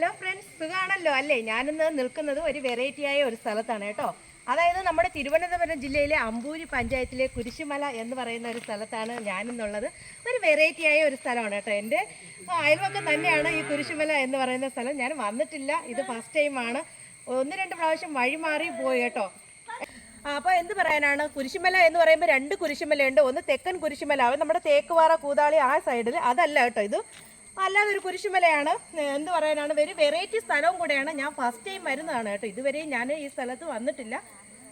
Hello friends സുഖാണല്ലോ? അല്ലേ? ഞാനിന്ന് നിൽക്കുന്നത് ഒരു വെറൈറ്റി ആയ ഒരു സ്ഥലത്താണ് കേട്ടോ. അതായത് നമ്മുടെ തിരുവനന്തപുരം ജില്ലയിലെ അമ്പൂരി പഞ്ചായത്തിലെ കുരിശുമല എന്ന് പറയുന്ന ഒരു സ്ഥലത്താണ് ഞാനിന്നുള്ളത്. ഒരു വെറൈറ്റി ആയ ഒരു സ്ഥലമാണ് കേട്ടോ എന്റെ. അയൽവക്കം തന്നെയാണ് ഈ കുരിശുമല എന്ന് പറയുന്ന സ്ഥലം. ഞാൻ വന്നിട്ടില്ല. ഇത് ഫസ്റ്റ് ടൈമാണ് ഒന്ന് രണ്ട് പ്രാവശ്യം വഴി മാറി പോയി കേട്ടോ. അപ്പോൾ എന്ത് പറയാനാണ്? കുരിശുമല എന്ന് പറയുമ്പോൾ രണ്ട് കുരിശുമലയുണ്ട്. ഒന്ന് തെക്കൻ കുരിശുമല. നമ്മുടെ തേക്കുവാറ കൂതാളി ആ സൈഡിൽ അതല്ല കേട്ടോ ഇത്. അല്ലാതെ ഒരു കുരിശുമലയാണ്. എന്ത് പറയാനാണ്? വെരി വെറൈറ്റി സ്ഥലവും കൂടെയാണ്. ഞാൻ ഫസ്റ്റ് ടൈം വരുന്നതാണ് കേട്ടോ. ഇതുവരെയും ഞാൻ ഈ സ്ഥലത്ത് വന്നിട്ടില്ല.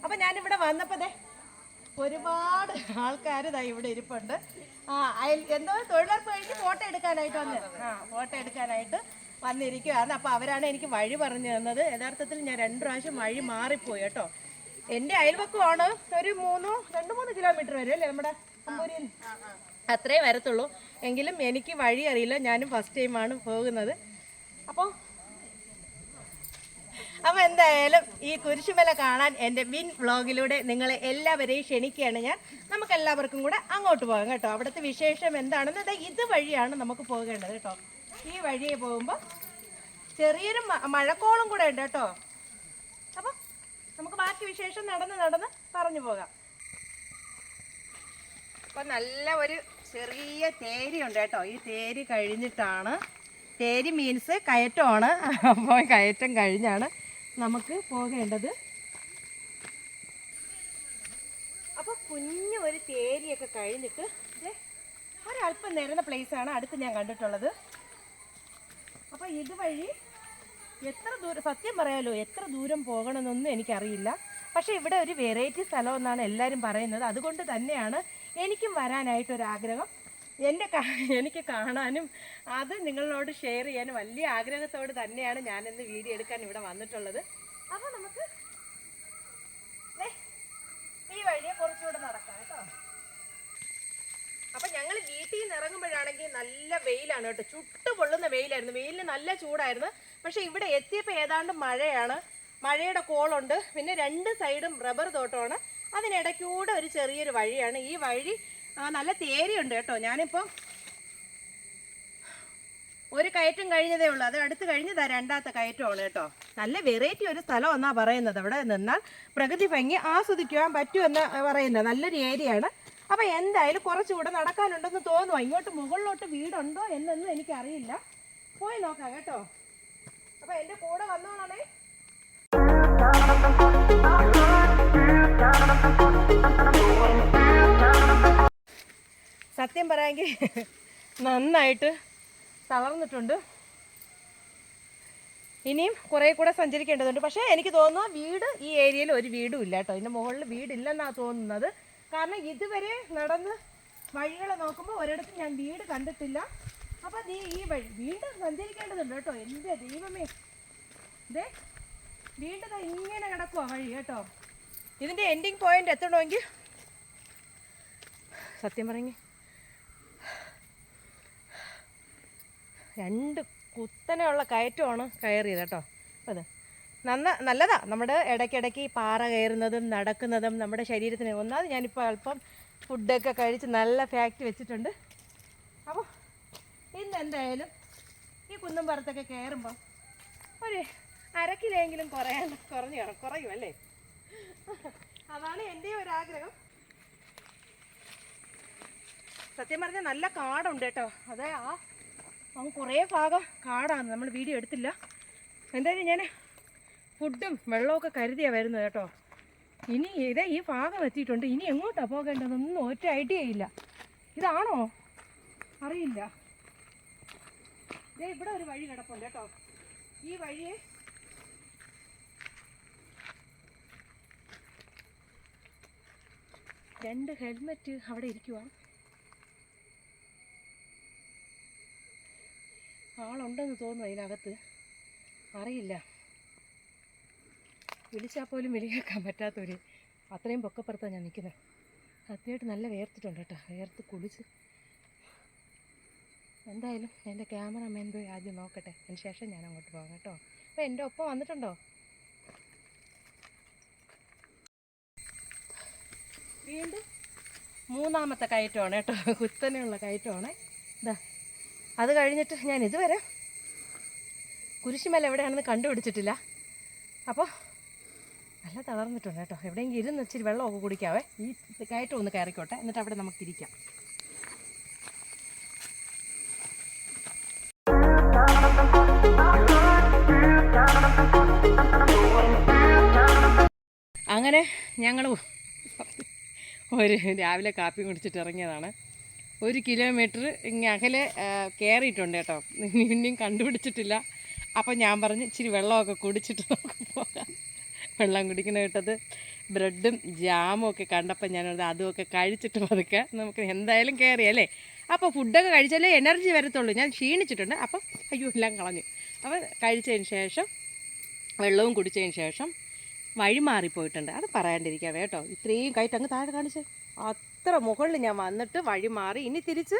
അപ്പം ഞാനിവിടെ വന്നപ്പോൾ ദേ ഒരുപാട് ആൾക്കാർ ഇതാ ഇവിടെ ഇരിപ്പുണ്ട്. ആ അയൽ എന്തോ തൊഴിലുറപ്പ് കഴിഞ്ഞ് ഫോട്ടോ എടുക്കാനായിട്ട് വന്ന്. ആ ഫോട്ടോ എടുക്കാനായിട്ട് വന്നിരിക്കുകയാണ് അപ്പോൾ അവരാണ് എനിക്ക് വഴി പറഞ്ഞു തന്നത്. യഥാർത്ഥത്തിൽ ഞാൻ രണ്ട് പ്രാവശ്യം വഴി മാറിപ്പോയി കേട്ടോ. എന്റെ അയൽവക്കമാണ് ഒരു മൂന്നോ രണ്ട് മൂന്ന് കിലോമീറ്റർ വരും അല്ലേ നമ്മുടെ അമ്പൂരിയിൽ? അത്രേ വരത്തുള്ളൂ. എങ്കിലും എനിക്ക് വഴി അറിയില്ല. ഞാനും ഫസ്റ്റ് ടൈമാണ് പോകുന്നത്. അപ്പോൾ അപ്പോൾ എന്തായാലും ഈ കുരിശുമല കാണാൻ എന്റെ വിൻ വ്ളോഗിലൂടെ നിങ്ങളെ എല്ലാവരെയും ക്ഷണിക്കുകയാണ് ഞാൻ. നമുക്ക് എല്ലാവർക്കും കൂടെ അങ്ങോട്ട് പോകാം കേട്ടോ. അവിടുത്തെ വിശേഷം എന്താണെന്ന് ഇത് വഴിയാണ് നമുക്ക് പോകേണ്ടത് കേട്ടോ. ഈ വഴിയെ പോകുമ്പോൾ ചെറിയൊരു മഴക്കോളും കൂടെ ഉണ്ട് കേട്ടോ. അപ്പോൾ നമുക്ക് ബാക്കി വിശേഷം നടന്ന് നടന്ന് പറഞ്ഞു പോകാം. അപ്പം നല്ല ഒരു ചെറിയ തേരി ഉണ്ട് കേട്ടോ. ഈ തേരി കഴിഞ്ഞിട്ടാണ് തേരി മീൻസ് കയറ്റമാണ്. അപ്പോൾ കയറ്റം കഴിഞ്ഞാണ് നമുക്ക് പോകേണ്ടത്. അപ്പോൾ കുഞ്ഞു ഒരു തേരിയൊക്കെ കഴിഞ്ഞിട്ട് ഒരല്പം നേരുന്ന പ്ലേസാണ് അടുത്ത് ഞാൻ കണ്ടിട്ടുള്ളത്. അപ്പോൾ ഇതുവഴി എത്ര ദൂരം സത്യം പറയാലോ എത്ര ദൂരം പോകണമെന്നൊന്നും എനിക്കറിയില്ല. പക്ഷേ ഇവിടെ ഒരു വെറൈറ്റി സ്ഥലം എന്നാണ് എല്ലാവരും പറയുന്നത്. അതുകൊണ്ട് തന്നെയാണ് എനിക്കും വരാനായിട്ടൊരാഗ്രഹം. എന്റെ എനിക്ക് കാണാനും അത് നിങ്ങളോട് ഷെയർ ചെയ്യാനും വലിയ ആഗ്രഹത്തോട് തന്നെയാണ് ഞാൻ ഞാനിന്ന് വീഡിയോ എടുക്കാൻ ഇവിടെ വന്നിട്ടുള്ളത്. അപ്പോൾ നമുക്ക് ഈ വഴിയെ കുറച്ചുകൂടെ നടക്കാം കേട്ടോ. അപ്പം ഞങ്ങൾ വീട്ടിൽ നിന്ന് ഇറങ്ങുമ്പോഴാണെങ്കിൽ നല്ല വെയിലാണ് കേട്ടോ. ചുട്ട് പൊള്ളുന്ന വെയിലായിരുന്നു. വെയിലിന് നല്ല ചൂടായിരുന്നു. പക്ഷേ ഇവിടെ എത്തിയപ്പോൾ ഏതാണ്ട് മഴയാണ്. മഴയുടെ കോളുണ്ട്. പിന്നെ രണ്ട് സൈഡും റബ്ബർ തോട്ടമാണ്. അതിനിടയ്ക്കൂടെ ഒരു ചെറിയൊരു വഴിയാണ്. ഈ വഴി നല്ല തേരിയുണ്ട് കേട്ടോ. ഞാനിപ്പോൾ ഒരു കയറ്റം കഴിഞ്ഞതേ ഉള്ളൂ. അത് അടുത്ത് കഴിഞ്ഞതാ രണ്ടാമത്തെ കയറ്റമാണ് കേട്ടോ. നല്ല വെറൈറ്റി ഒരു സ്ഥലം എന്നാ പറയുന്നത്. അവിടെ നിന്നാൽ പ്രകൃതി ഭംഗി ആസ്വദിക്കുവാൻ പറ്റുമെന്ന് പറയുന്നത്. നല്ലൊരു ഏരിയയാണ്. അപ്പോൾ എന്തായാലും കുറച്ചുകൂടെ നടക്കാനുണ്ടെന്ന് തോന്നുന്നു. ഇങ്ങോട്ട് മുകളിലോട്ട് വീടുണ്ടോ എന്നൊന്നും എനിക്കറിയില്ല. പോയി നോക്കാം കേട്ടോ. അപ്പോൾ എന്റെ കൂടെ വന്നോളണേ. സത്യം പറയാമെങ്കിൽ നന്നായിട്ട് തളർന്നിട്ടുണ്ട്. ഇനിയും കുറേ കൂടെ സഞ്ചരിക്കേണ്ടതുണ്ട്. പക്ഷേ എനിക്ക് തോന്നുന്നു വീട് ഈ ഏരിയയിൽ ഒരു വീടും ഇല്ല കേട്ടോ. ഇതിന്റെ മുകളിൽ വീടില്ലെന്നാണ് തോന്നുന്നത്. കാരണം ഇതുവരെ നടന്ന് വഴികളെ നോക്കുമ്പോൾ ഒരിടത്തും ഞാൻ വീട് കണ്ടിട്ടില്ല. അപ്പോൾ നീ ഈ വഴി വീണ്ടും സഞ്ചരിക്കേണ്ടതുണ്ട് കേട്ടോ. എന്റെ ദൈവമേ. ഇതേ വീണ്ടും ഇങ്ങനെ കിടക്കുവാ വഴി കേട്ടോ. ഇതിന്റെ എൻഡിങ് പോയിന്റ് എത്തണമെങ്കിൽ സത്യം പറഞ്ഞേ രണ്ട് കുത്തനെയുള്ള കയറ്റമാണ് കയറിയത് കേട്ടോ. അത്. നന്ന നല്ലതാ. നമ്മുടെ ഇടയ്ക്കിടയ്ക്ക് പാറ കയറുന്നതും നടക്കുന്നതും നമ്മുടെ ശരീരത്തിന് ഒന്നാമത് ഞാനിപ്പോൾ അല്പം ഫുഡൊക്കെ കഴിച്ച് നല്ല ഫാക്റ്റ് വെച്ചിട്ടുണ്ട്. അപ്പോൾ ഇന്ന് എന്തായാലും ഈ കുന്നും പുറത്തൊക്കെ കയറുമ്പോൾ ഒരു അര കിലോയെങ്കിലും കുറയാൻ കുറഞ്ഞു കുറയും അല്ലേ? അതാണ് എന്റെ ആഗ്രഹം. സത്യം പറഞ്ഞാൽ നല്ല കാടുണ്ട് കേട്ടോ. അതെ ആ അവൻ കുറേ ഭാഗം കാടാണ്. നമ്മൾ വീഡിയോ എടുത്തില്ല. എന്തായാലും ഞാൻ ഫുഡും വെള്ളമൊക്കെ കരുതിയാണ് വരുന്നത് കേട്ടോ. ഇനി ഇതേ ഈ ഭാഗം എത്തിയിട്ടുണ്ട്. ഇനി എങ്ങോട്ടാണ് പോകേണ്ടതൊന്നും ഒറ്റ ഐഡിയ ഇല്ല. ഇതാണോ? അറിയില്ല. ഇതേ ഇവിടെ ഒരു വഴി കിടപ്പുണ്ട് കേട്ടോ. ഈ വഴിയെ രണ്ട് ഹെൽമെറ്റ് അവിടെ ഇരിക്കുവാ. ആളുണ്ടെന്ന് തോന്നുന്നു അതിനകത്ത്. അറിയില്ല. വിളിച്ചാൽ പോലും വിളിയാക്കാൻ പറ്റാത്തൊരു അത്രയും പൊക്കപ്പുറത്താണ് ഞാൻ നിൽക്കുന്നത് സത്യമായിട്ട് നല്ല വേർത്തിട്ടുണ്ട് കേട്ടോ. വേർത്ത് കുളിച്ച്. എന്തായാലും എന്റെ ക്യാമറമാൻ പോയി ആദ്യം നോക്കട്ടെ. അതിന് ശേഷം ഞാൻ അങ്ങോട്ട് പോകാം കേട്ടോ. അപ്പോൾ എന്റെ ഒപ്പം വന്നിട്ടുണ്ടോ? വീണ്ടും മൂന്നാമത്തെ കയറ്റമാണ് കേട്ടോ. കുത്തനെയുള്ള കയറ്റമാണ്. ഇതാ അത് കഴിഞ്ഞിട്ട് ഞാൻ ഇതുവരെ കുരിശുമല എവിടെയാണെന്ന് കണ്ടുപിടിച്ചിട്ടില്ല. അപ്പോൾ നല്ല തളർന്നിട്ടുണ്ട് കേട്ടോ. എവിടെയെങ്കിലും ഇരുന്ന് ഇച്ചിരി വെള്ളമൊക്കെ കുടിക്കാവേ. ഈ കയറ്റം ഒന്ന് കയറിക്കോട്ടെ. എന്നിട്ട് അവിടെ നമുക്ക് ഇരിക്കാം. അങ്ങനെ ഞങ്ങൾ ഒരു രാവിലെ കാപ്പി കുടിച്ചിട്ട് ഇറങ്ങിയതാണ്. ഒരു കിലോമീറ്റർ ഇങ്ങനെ അകലെ കയറിയിട്ടുണ്ട് കേട്ടോ. ഇനിയും കണ്ടുപിടിച്ചിട്ടില്ല. അപ്പോൾ ഞാൻ പറഞ്ഞു ഇച്ചിരി വെള്ളമൊക്കെ കുടിച്ചിട്ട് നമുക്ക് പോകാം. വെള്ളം കുടിക്കുന്ന കേട്ടത് ബ്രെഡും ജാമും ഒക്കെ കണ്ടപ്പോൾ ഞാനത് അതുമൊക്കെ കഴിച്ചിട്ട് പതുക്കെ നമുക്ക് എന്തായാലും കയറി അല്ലേ? അപ്പോൾ ഫുഡൊക്കെ കഴിച്ചാലേ എനർജി വരത്തുള്ളൂ. ഞാൻ ക്ഷീണിച്ചിട്ടുണ്ട്. അപ്പം അയ്യോ എല്ലാം കളഞ്ഞു. അപ്പോൾ കഴിച്ചതിന് ശേഷം വെള്ളവും കുടിച്ചതിന് ശേഷം വഴി മാറിപ്പോയിട്ടുണ്ട്. അത് പറയാണ്ടിരിക്കാം കേട്ടോ. ഇത്രയും കയറ്റ് അങ്ങ് താഴെ കാണിച്ച്. അത്ര മുകളിൽ ഞാൻ വന്നിട്ട് വഴി മാറി ഇനി തിരിച്ച്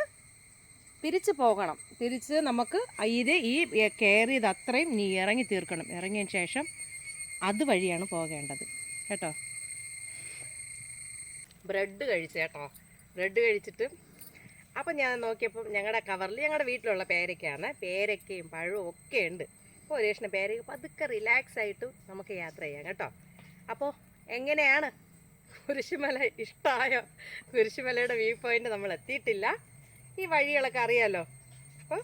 തിരിച്ച് പോകണം. തിരിച്ച് നമുക്ക് ഇത് ഈ കയറിയത് അത്രയും നീ ഇറങ്ങി തീർക്കണം. ഇറങ്ങിയതിന് ശേഷം അതുവഴിയാണ് പോകേണ്ടത്. കേട്ടോ? ബ്രെഡ് കഴിച്ചു കേട്ടോ. ബ്രെഡ് കഴിച്ചിട്ട് അപ്പം ഞാൻ നോക്കിയപ്പം ഞങ്ങളുടെ കവറിൽ ഞങ്ങളുടെ വീട്ടിലുള്ള പേരയ്ക്കാണ് പേരക്കയും പഴവും ഒക്കെ ഉണ്ട്. അപ്പോൾ ഒരു കഷ്ണം പതുക്കെ റിലാക്സ് ആയിട്ട് നമുക്ക് യാത്ര ചെയ്യാം കേട്ടോ. അപ്പോൾ എങ്ങനെയാണ് കുരിശുമല ഇഷ്ടമായോ കുരിശുമലയുടെ വ്യൂ പോയിന്റ് നമ്മൾ എത്തിയിട്ടില്ല? ഈ വഴികളൊക്കെ അറിയാലോ. അപ്പോൾ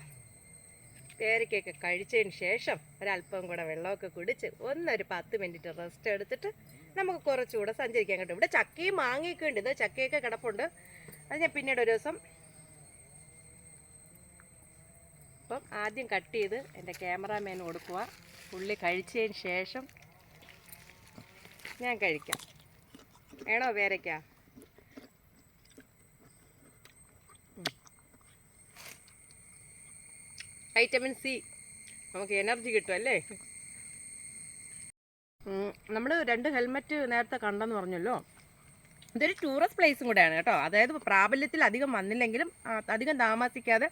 പേരയ്ക്കൊക്കെ കഴിച്ചതിന് ശേഷം ഒരല്പം കൂടെ വെള്ളമൊക്കെ കുടിച്ച് ഒന്നൊരു പത്ത് മിനിറ്റ് റെസ്റ്റ് എടുത്തിട്ട് നമുക്ക് കുറച്ചുകൂടെ സഞ്ചരിക്കാൻ കിട്ടും. ഇവിടെ ചക്കയും മാങ്ങയൊക്കെ ഉണ്ട്. ഇത് ചക്കയൊക്കെ കിടപ്പുണ്ട്. അത് ഞാൻ പിന്നീട് ഒരു ദിവസം അപ്പം ആദ്യം കട്ട് ചെയ്ത് എന്റെ ക്യാമറാമാൻ കൊടുക്കുക പുള്ളി കഴിച്ചതിന് ശേഷം ഞാൻ കഴിക്കാം. വേണോ പേരയ്ക്ക? വൈറ്റമിൻ സി നമുക്ക് എനർജി കിട്ടും അല്ലേ? നമ്മൾ രണ്ട് ഹെൽമെറ്റ് നേരത്തെ കണ്ടെന്ന് പറഞ്ഞല്ലോ. ഇതൊരു ടൂറിസ്റ്റ് പ്ലേസും കൂടെയാണ് കേട്ടോ. അതായത് പ്രാബല്യത്തിൽ അധികം വന്നില്ലെങ്കിലും അധികം താമസിക്കാതെ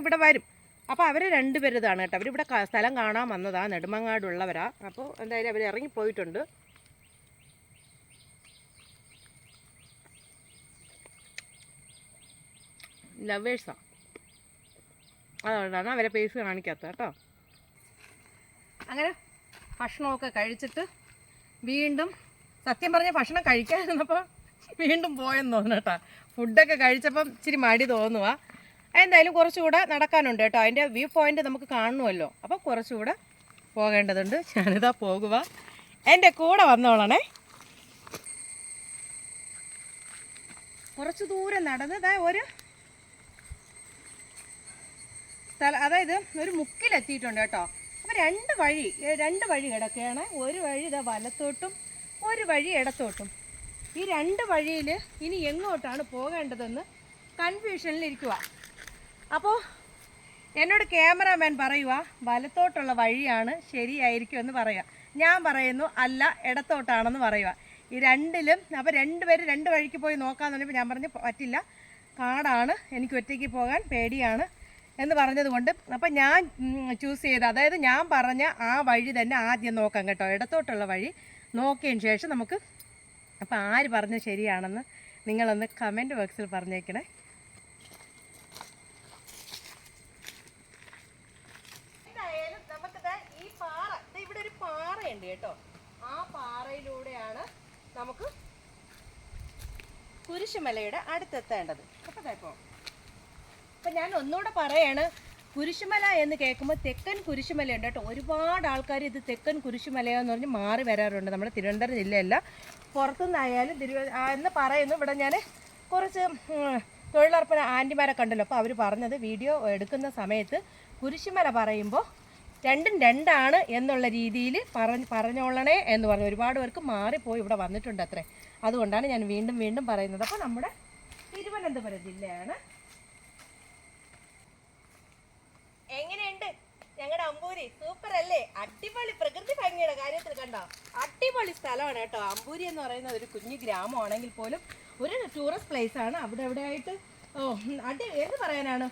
ഇവിടെ വരും. അപ്പോൾ അവർ രണ്ടുപേരിതാണ് കേട്ടോ. അവരിവിടെ സ്ഥലം കാണാൻ വന്നതാണ് നെടുമങ്ങാടുള്ളവരാണ് അപ്പോൾ എന്തായാലും അവർ ഇറങ്ങിപ്പോയിട്ടുണ്ട്. ലവേഴ്സാ. അതുകൊണ്ടാണ് അവരെ പേസ് കാണിക്കാത്തത് കേട്ടോ. അങ്ങനെ ഭക്ഷണമൊക്കെ കഴിച്ചിട്ട് വീണ്ടും സത്യം പറഞ്ഞ ഭക്ഷണം കഴിക്കാതിരുന്നപ്പോൾ വീണ്ടും പോയെന്ന് തോന്നുന്നു കേട്ടോ. ഫുഡൊക്കെ കഴിച്ചപ്പം ഇച്ചിരി മടി തോന്നുക എന്തായാലും കുറച്ചുകൂടെ നടക്കാനുണ്ട് കേട്ടോ. അതിന്റെ വ്യൂ പോയിന്റ് നമുക്ക് കാണണമല്ലോ അപ്പോൾ കുറച്ചുകൂടെ പോകേണ്ടതുണ്ട്. ഞാനിതാ പോകുക എന്റെ കൂടെ വന്നോളണേ. കുറച്ച് ദൂരം നടന്ന് ഇതാ ഒരു സ്ഥലം അതായത് ഒരു മുക്കിലെത്തിയിട്ടുണ്ട് കേട്ടോ. അപ്പോൾ രണ്ട് വഴി രണ്ട് വഴി കിടക്കുകയാണ്. ഒരു വഴി ഇതാ വലത്തോട്ടും ഒരു വഴി ഇടത്തോട്ടും. ഈ രണ്ട് വഴിയിൽ ഇനി എങ്ങോട്ടാണ് പോകേണ്ടതെന്ന് കൺഫ്യൂഷനിലിരിക്കുക അപ്പോൾ എന്നോട് ക്യാമറാമാൻ പറയുക വലത്തോട്ടുള്ള വഴിയാണ് ശരിയായിരിക്കും എന്ന് പറയുക ഞാൻ പറയുന്നു അല്ല ഇടത്തോട്ടാണെന്ന് പറയുക ഈ രണ്ടിലും അപ്പോൾ രണ്ടുപേരും രണ്ട് വഴിക്ക് പോയി നോക്കാമെന്ന് പറഞ്ഞപ്പോൾ ഞാൻ പറഞ്ഞു പറ്റില്ല. കാടാണ്. എനിക്ക് ഒറ്റയ്ക്ക് പോകാൻ പേടിയാണ്. എന്ന് പറഞ്ഞതുകൊണ്ട് അപ്പം ഞാൻ ചൂസ് ചെയ്ത് അതായത് ഞാൻ പറഞ്ഞ ആ വഴി തന്നെ ആദ്യം നോക്കാം കേട്ടോ. ഇടത്തോട്ടുള്ള വഴി നോക്കിയതിന് ശേഷം നമുക്ക് അപ്പം ആര് പറഞ്ഞ ശരിയാണെന്ന് നിങ്ങളൊന്ന് കമന്റ് ബോക്സിൽ പറഞ്ഞേക്കണേ. എന്തായാലും ഈ പാറ ഇവിടെ ഒരു കേട്ടോ. ആ പാറയിലൂടെയാണ് നമുക്ക് കുരിശുമലയുടെ അടുത്തെത്തേണ്ടത്. അപ്പോൾ ഇപ്പോൾ അപ്പം ഞാൻ ഒന്നുകൂടെ പറയാണ് കുരിശുമല എന്ന് കേൾക്കുമ്പോൾ തെക്കൻ കുരിശുമലയുണ്ട് കേട്ടോ. ഒരുപാട് ആൾക്കാർ ഇത് തെക്കൻ കുരിശുമല എന്ന് പറഞ്ഞ് മാറി വരാറുണ്ട്. നമ്മുടെ തിരുവനന്തപുരം ജില്ലയല്ല. പുറത്തുനിന്നായാലും തിരുവ എന്ന് പറയുന്നു. ഇവിടെ ഞാൻ കുറച്ച് തൊഴിലുറപ്പിന് ആന്റിമാരെ കണ്ടല്ലോ. അപ്പോൾ അവർ പറഞ്ഞത് വീഡിയോ എടുക്കുന്ന സമയത്ത് കുരിശുമല പറയുമ്പോൾ രണ്ടും രണ്ടാണ് എന്നുള്ള രീതിയിൽ പറഞ്ഞ് പറഞ്ഞോളണേ എന്ന് പറഞ്ഞു. ഒരുപാട് പേർക്ക് മാറിപ്പോയി ഇവിടെ വന്നിട്ടുണ്ട് അത്രേ. അതുകൊണ്ടാണ് ഞാൻ വീണ്ടും വീണ്ടും പറയുന്നത്. അപ്പോൾ നമ്മുടെ തിരുവനന്തപുരം ജില്ലയാണ് എങ്ങനെയുണ്ട്? ഞങ്ങളുടെ അമ്പൂരി സൂപ്പർ അല്ലേ? അടിപൊളി പ്രകൃതി ഭംഗിയുടെ കാര്യത്തിൽ കണ്ടോ? അടിപൊളി സ്ഥലമാണ് കേട്ടോ. അമ്പൂരി എന്ന് പറയുന്നത് ഒരു കുഞ്ഞു ഗ്രാമമാണെങ്കിൽ പോലും ഒരു ടൂറിസ്റ്റ് പ്ലേസ് ആണ്. അവിടെ ആയിട്ട് ഓ അടി എന്ത് പറയാനാണ്?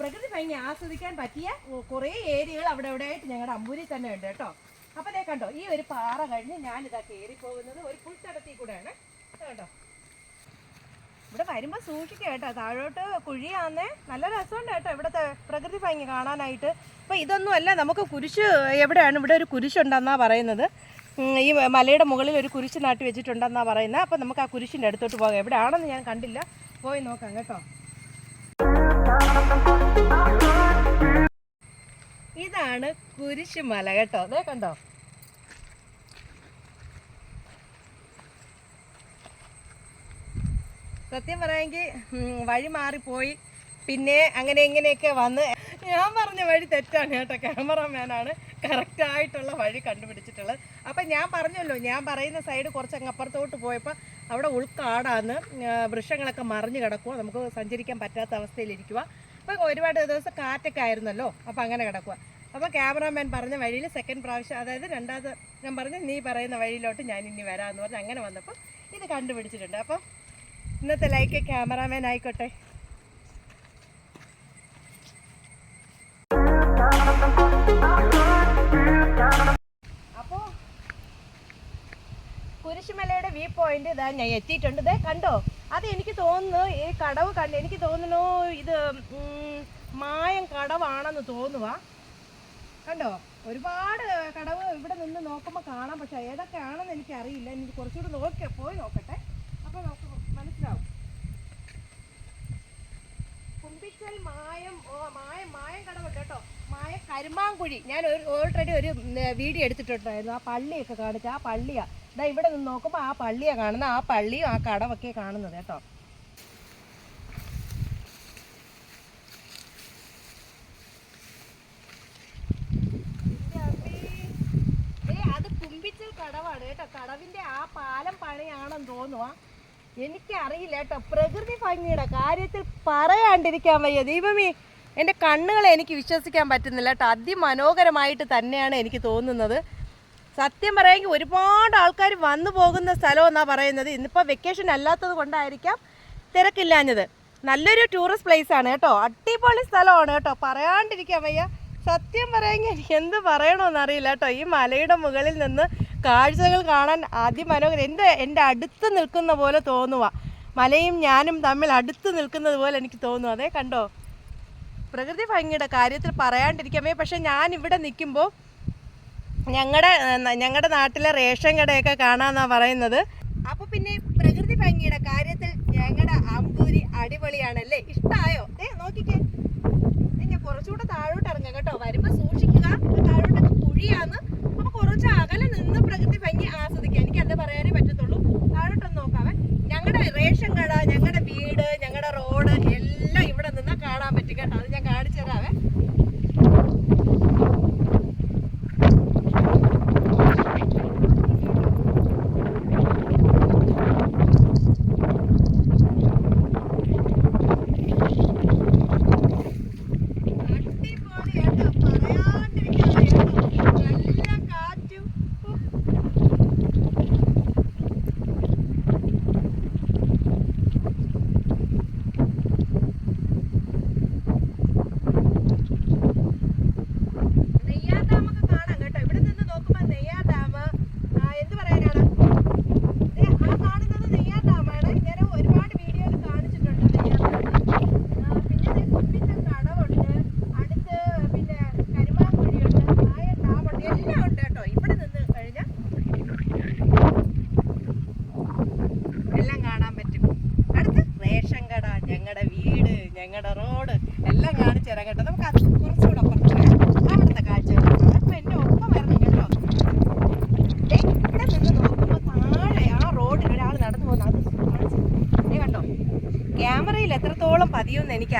പ്രകൃതി ഭംഗി ആസ്വദിക്കാൻ പറ്റിയ കുറേ ഏരിയകൾ അവിടെ ആയിട്ട് ഞങ്ങളുടെ അമ്പൂരി തന്നെ ഉണ്ട് കേട്ടോ. അപ്പോൾ കണ്ടോ ഈ ഒരു പാറ കഴിഞ്ഞ് ഞാനിതാ കയറി പോകുന്നത് ഒരു പുൽത്തടത്തിൽ കൂടെയാണ്. കേട്ടോ ഇവിടെ വരുമ്പോൾ സൂക്ഷിക്കുക കേട്ടോ. താഴോട്ട് കുഴിയാന്നേ. നല്ല രസമുണ്ട് കേട്ടോ ഇവിടുത്തെ പ്രകൃതി ഭംഗി കാണാനായിട്ട്. അപ്പോൾ ഇതൊന്നും അല്ല നമുക്ക് കുരിശ് എവിടെയാണ്? ഇവിടെ ഒരു കുരിശുണ്ടെന്നാ പറയുന്നത്. ഈ മലയുടെ മുകളിൽ ഒരു കുരിശ് നാട്ടി വെച്ചിട്ടുണ്ടെന്നാ പറയുന്നത്. അപ്പോൾ നമുക്ക് ആ കുരിശിന്റെ അടുത്തോട്ട് പോകാം. എവിടെയാണെന്ന് ഞാൻ കണ്ടില്ല. പോയി നോക്കാം കേട്ടോ. ഇതാണ് കുരിശ് മല കേട്ടോ. അതേ കണ്ടോ? സത്യം പറയാമെങ്കിൽ വഴി മാറിപ്പോയി. പിന്നെ അങ്ങനെ ഇങ്ങനെയൊക്കെ വന്ന് ഞാൻ പറഞ്ഞ വഴി തെറ്റാണ് കേട്ടോ. ക്യാമറമാനാണ് കറക്റ്റായിട്ടുള്ള വഴി കണ്ടുപിടിച്ചിട്ടുള്ളത്. അപ്പം ഞാൻ പറഞ്ഞല്ലോ ഞാൻ പറയുന്ന സൈഡ് കുറച്ച് അങ്ങ് അപ്പുറത്തോട്ട് പോയപ്പോൾ അവിടെ ഉൾക്കാടാന്ന് വൃക്ഷങ്ങളൊക്കെ മറിഞ്ഞു കിടക്കുക നമുക്ക് സഞ്ചരിക്കാൻ പറ്റാത്ത അവസ്ഥയിലിരിക്കുക അപ്പം ഒരുപാട് ദിവസം കാറ്റൊക്കെ ആയിരുന്നല്ലോ അപ്പം അങ്ങനെ കിടക്കുക അപ്പോൾ ക്യാമറാമാൻ പറഞ്ഞ വഴിയിൽ സെക്കൻഡ് പ്രാവശ്യം അതായത് രണ്ടാമത് ഞാൻ പറഞ്ഞു നീ പറയുന്ന വഴിയിലോട്ട് ഞാൻ ഇനി വരാമെന്ന് പറഞ്ഞ് അങ്ങനെ വന്നപ്പോൾ ഇത് കണ്ടുപിടിച്ചിട്ടുണ്ട്. അപ്പം ഇന്നത്തെ ലൈക്ക് ക്യാമറാമാൻ ആയിക്കോട്ടെ. അപ്പോ കുരിശുമലയുടെ വ്യൂ പോയിന്റ് ഇതാ ഞാൻ എത്തിയിട്ടുണ്ട്. ഇതേ കണ്ടോ? അത് എനിക്ക് തോന്നുന്നു ഈ കടവ് കണ്ട് എനിക്ക് തോന്നുന്നു ഇത് മായം കടവാണെന്ന് തോന്നുക കണ്ടോ? ഒരുപാട് കടവ് ഇവിടെ നിന്ന് നോക്കുമ്പോൾ കാണാം. പക്ഷെ ഏതൊക്കെയാണെന്ന് എനിക്കറിയില്ല. എനിക്ക് കുറച്ചുകൂടി നോക്കിയാൽ പോയി നോക്കട്ടെ. അപ്പോൾ നമുക്ക് കുമ്പിച്ചൽ മായം മായം മായം കടവ് കേട്ടോ. മായ കരുമാങ്കുഴി. ഞാൻ ഒരു ഓൾറെഡി ഒരു വീഡിയോ എടുത്തിട്ടുണ്ടായിരുന്നു. ആ പള്ളിയൊക്കെ കാണിച്ച ആ പള്ളിയാ. ഇതാ ഇവിടെ നിന്ന് നോക്കുമ്പോൾ ആ പള്ളിയാ കാണുന്നത്. ആ പള്ളിയും ആ കടവൊക്കെ കാണുന്നത് കേട്ടോ. അത് കുമ്പിച്ചൽ കടവാണ് കേട്ടോ. കടവിന്റെ ആ പാലം പണിയാണെന്ന് തോന്നുവാ എനിക്കറിയില്ല കേട്ടോ. പ്രകൃതി ഭംഗിയുടെ കാര്യത്തിൽ പറയാണ്ടിരിക്കാൻ വയ്യ. ദൈവമേ എന്റെ കണ്ണുകളെ എനിക്ക് വിശ്വസിക്കാൻ പറ്റുന്നില്ല കേട്ടോ. അതിമനോഹരമായിട്ട് തന്നെയാണ് എനിക്ക് തോന്നുന്നത്. സത്യം പറയാമെങ്കിൽ ഒരുപാട് ആൾക്കാർ വന്നു പോകുന്ന സ്ഥലം എന്നാണ് പറയുന്നത്. ഇന്നിപ്പോൾ വെക്കേഷൻ അല്ലാത്തത് കൊണ്ടായിരിക്കാം തിരക്കില്ലാഞ്ഞത്. നല്ലൊരു ടൂറിസ്റ്റ് പ്ലേസ് ആണ് കേട്ടോ. അടിപൊളി സ്ഥലമാണ് കേട്ടോ. പറയാണ്ടിരിക്കാൻ വയ്യ. സത്യം പറയാമെങ്കിൽ എനിക്ക് എന്ത് പറയണമെന്നറിയില്ല കേട്ടോ. ഈ മലയുടെ മുകളിൽ നിന്ന് കാഴ്ചകൾ കാണാൻ അതിമനോഹരം എന്റെ എന്റെ അടുത്ത് നിൽക്കുന്ന പോലെ തോന്നുക മലയും ഞാനും തമ്മിൽ അടുത്ത് നിൽക്കുന്നത് പോലെ എനിക്ക് തോന്നുന്നു അതേ കണ്ടോ? പ്രകൃതി ഭംഗിയുടെ കാര്യത്തിൽ പറയാണ്ടിരിക്കാമേ. പക്ഷെ ഞാൻ ഇവിടെ നിൽക്കുമ്പോൾ ഞങ്ങളുടെ ഞങ്ങളുടെ നാട്ടിലെ റേഷൻ കടയൊക്കെ കാണാന്നാ പറയുന്നത്. അപ്പോൾ പിന്നെ പ്രകൃതി ഭംഗിയുടെ കാര്യത്തിൽ ഞങ്ങളുടെ അമ്പൂരി അടിപൊളിയാണല്ലേ? ഇഷ്ടമായോ ഏ നോക്കിക്കേ. ഞാൻ കുറച്ചുകൂടെ താഴോട്ട് ഇറങ്ങാം കേട്ടോ. വരുമ്പോ സൂക്ഷിക്കുക. താഴോട്ടൊക്കെ കുഴിയാന്ന് അപ്പൊ കുറച്ച് അകലെ നിന്ന് പ്രകൃതി ഭംഗി ആസ്വദിക്കാം എനിക്ക് അത് പറയാനേ പറ്റത്തുള്ളൂ താഴോട്ടൊന്ന് നോക്കാവേ ഞങ്ങളുടെ റേഷൻ കട ഞങ്ങളുടെ വീട് ഞങ്ങളുടെ റോഡ് എല്ലാം ഇവിടെ നിന്ന് കാണാൻ പറ്റും കേട്ടോ അത് ഞാൻ കാണിച്ചു തരാവേ അടിപൊളിയാട്ടോ, പറയാണ്ടിരിക്കാൻ വയ്യ കേട്ടോ. നല്ല കാറ്റും ഉഫ്. നെയ്യാർ ഡാമൊക്കെ കാണാം കേട്ടോ ഇവിടെ നിന്ന് നോക്കുമ്പോൾ നെയ്യാർ ഡാം ആ, എന്ത് പറയാനാണ് ദേ, ആ കാണുന്നത് നെയ്യാർ ഡാമാണ് ഞാൻ ഒരുപാട് വീഡിയോയിൽ കാണിച്ചിട്ടുണ്ട് നെയ്യാർ ഡാം ആ, പിന്നെ ദേ കുമ്പിച്ചൽ കടവുണ്ട് അടുത്ത് പിന്നെ കരുമാങ്കുഴിയുണ്ട് ആയ ഡാമുണ്ട് എല്ലാം ഉണ്ട് കേട്ടോ ഇവിടെ നിന്ന് കഴിഞ്ഞാൽ എല്ലാം കാണാൻ പറ്റും അടുത്ത് റേഷൻ കട ഞങ്ങളുടെ വീട് ഞങ്ങളുടെ റോഡ് എല്ലാം കാണിച്ചു തരാം കേട്ടോ നമുക്ക് അത് കുറച്ചുകൂടെ അപ്പുറത്ത് പോയാൽ അവിടുത്തെ കാഴ്ചകൾ കാണാം. അപ്പൊ എന്റെ ഒപ്പം വരണം കേട്ടോ ദേ, ഇവിടെ നിന്ന് നോക്കുമ്പോൾ താഴെ ആ റോഡിൽ ഒരാൾ നടന്നു പോകുന്ന അത് കാണിച്ച് ദേ കണ്ടോ ക്യാമറയിൽ എത്രത്തോളം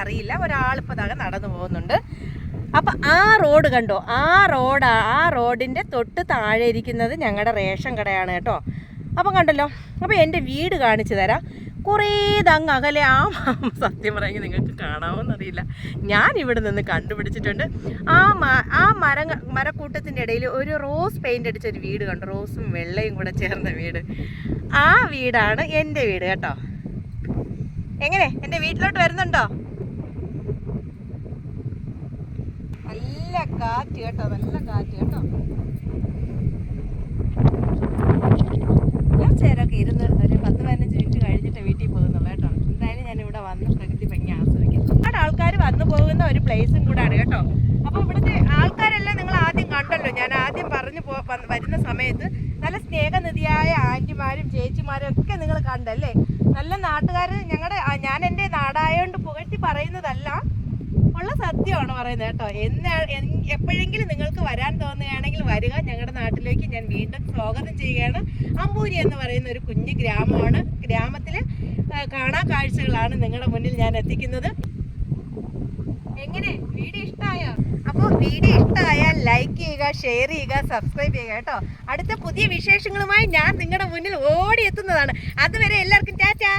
ഒരാൾ ഒരാളിപ്പോൾ താഴെ നടന്നു പോകുന്നുണ്ട്. അപ്പം ആ റോഡ് കണ്ടോ? ആ റോഡ് ആ റോഡിന്റെ തൊട്ട് താഴെ ഇരിക്കുന്നത് ഞങ്ങളുടെ റേഷൻ കടയാണ് കേട്ടോ. അപ്പം കണ്ടല്ലോ? അപ്പോൾ എന്റെ വീട് കാണിച്ചു തരാം. കുറേ തങ്ങ് അകലെ. ആ സത്യം പറയുമെങ്കിൽ നിങ്ങൾക്ക് കാണാമെന്നറിയില്ല ഞാൻ ഇവിടെ നിന്ന് കണ്ടുപിടിച്ചിട്ടുണ്ട്. ആ ആ മര മരക്കൂട്ടത്തിന്റെ ഇടയിൽ ഒരു റോസ് പെയിന്റ് അടിച്ചൊരു വീട് കണ്ടു. റോസും വെള്ളയും കൂടെ ചേർന്ന വീട്. ആ വീടാണ് എന്റെ വീട് കേട്ടോ. എങ്ങനെ? എന്റെ വീട്ടിലോട്ട് വരുന്നുണ്ടോ? നല്ല കാറ്റ് കേട്ടോ നല്ല കാറ്റ് കേട്ടോ. ഞാൻ ചേരൊക്കെ ഇരുന്ന് ഒരു പത്ത് പതിനഞ്ച് മിനിറ്റ് കഴിഞ്ഞിട്ട് വീട്ടിൽ കേട്ടോ. എന്താ ഇവിടെ വന്ന് പ്രകൃതി ഭംഗി ആസ്വദിക്കും. ഒരുപാട് ആൾക്കാർ വന്നു പോകുന്ന ഒരു പ്ലേസും കൂടാണ് കേട്ടോ. അപ്പോൾ ആൾക്കാരെല്ലാം നിങ്ങൾ ആദ്യം കണ്ടല്ലോ. ഞാൻ ആദ്യം പറഞ്ഞു വരുന്ന സമയത്ത് നല്ല സ്നേഹനിധിയായ ആന്റിമാരും ചേച്ചിമാരും ഒക്കെ നിങ്ങൾ കണ്ടല്ലേ? നല്ല നാട്ടുകാർ ഞങ്ങളുടെ ഞാൻ എന്റെ നാടായോണ്ട് പുകഴ്ത്തി പറയുന്നതല്ല. ഉള്ള സത്യമാണ് പറയുന്നത് കേട്ടോ. എന്ന് എപ്പോഴെങ്കിലും നിങ്ങൾക്ക് വരാൻ തോന്നുകയാണെങ്കിൽ വരിക. ഞങ്ങളുടെ നാട്ടിലേക്ക് ഞാൻ വീണ്ടും സ്വാഗതം ചെയ്യുകയാണ്. അമ്പൂരി എന്ന് പറയുന്ന ഒരു കുഞ്ഞു ഗ്രാമമാണ്. ഗ്രാമത്തിലെ കാണാ കാഴ്ചകളാണ് നിങ്ങളുടെ മുന്നിൽ ഞാൻ എത്തിക്കുന്നത്. എങ്ങനെ? വീഡിയോ ഇഷ്ടമായോ അപ്പോൾ വീഡിയോ ഇഷ്ടമായാൽ ലൈക്ക് ചെയ്യുക ഷെയർ ചെയ്യുക സബ്സ്ക്രൈബ് ചെയ്യുക കേട്ടോ. അടുത്ത പുതിയ വിശേഷങ്ങളുമായി ഞാൻ നിങ്ങളുടെ മുന്നിൽ ഓടി എത്തുന്നതാണ്. അതുവരെ എല്ലാവർക്കും ടാറ്റാ.